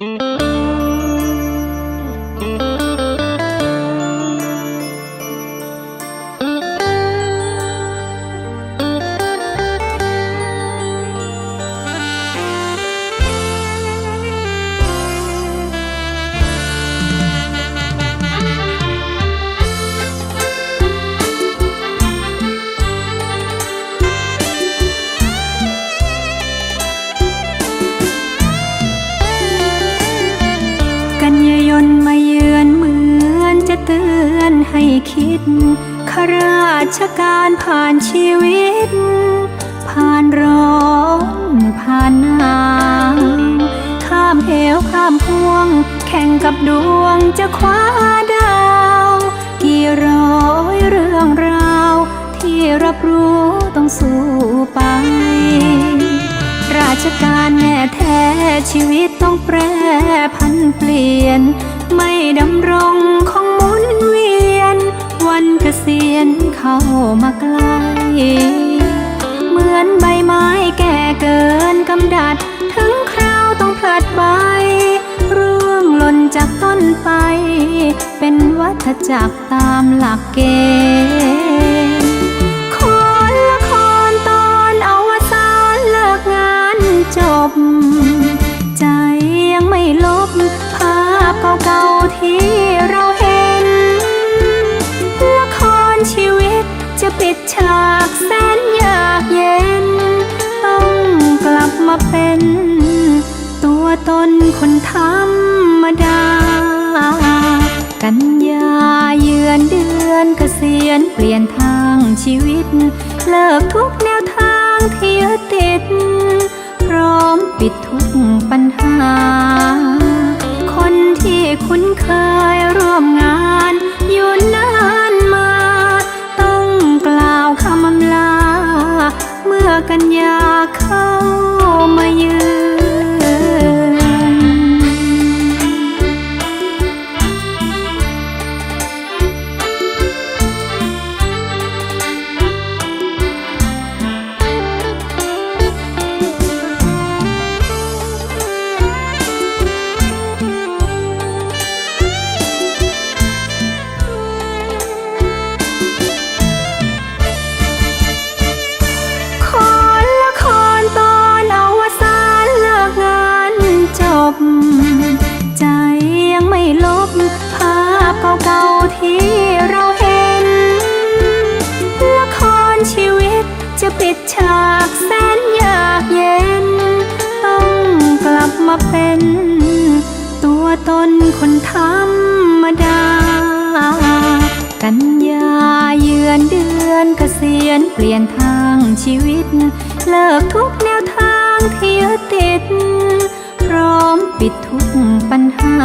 กั ให้คิดข้าราชการผ่านชีวิต ผ่านร้อนผ่านหนาวข้ามเหวข้ามพวง แข่งกับดวงจะคว้าดาว กี่ร้อยเรื่องราว ที่รับรู้ต้องสู้ไป ราชการแน่แท้ชีวิตต้องแปรพันเปลี่ยน ไม่ดำรงคงมุนเวียน เข้ามาใกล้เหมือนใบไม้แก่เกินกำดัด ถึงคราวต้องพลัดใบร่วงหล่นจากต้นไป เป็นวัฏจักรตามหลักเกณฑ์คนละครตอนอวสานเลิกงานจบ ใจยังไม่ลบภาพเก่า ปิดฉากแสนยากเย็น ต้องกลับมาเป็น ตัวตนคนธรรมดา กันยาเยือนเดือนเกษียณเปลี่ยนทางชีวิต เลิกทุกแนวทางที่ยึดติด ฉากแสนยากเย็น ต้องกลับมาเป็น ตัวตนคนธรรมดา กันยาเยือนเดือนเกษียณเปลี่ยนทางชีวิต เลิกทุกแนวทางที่ยึดติด พร้อมปิดทุกปัญหา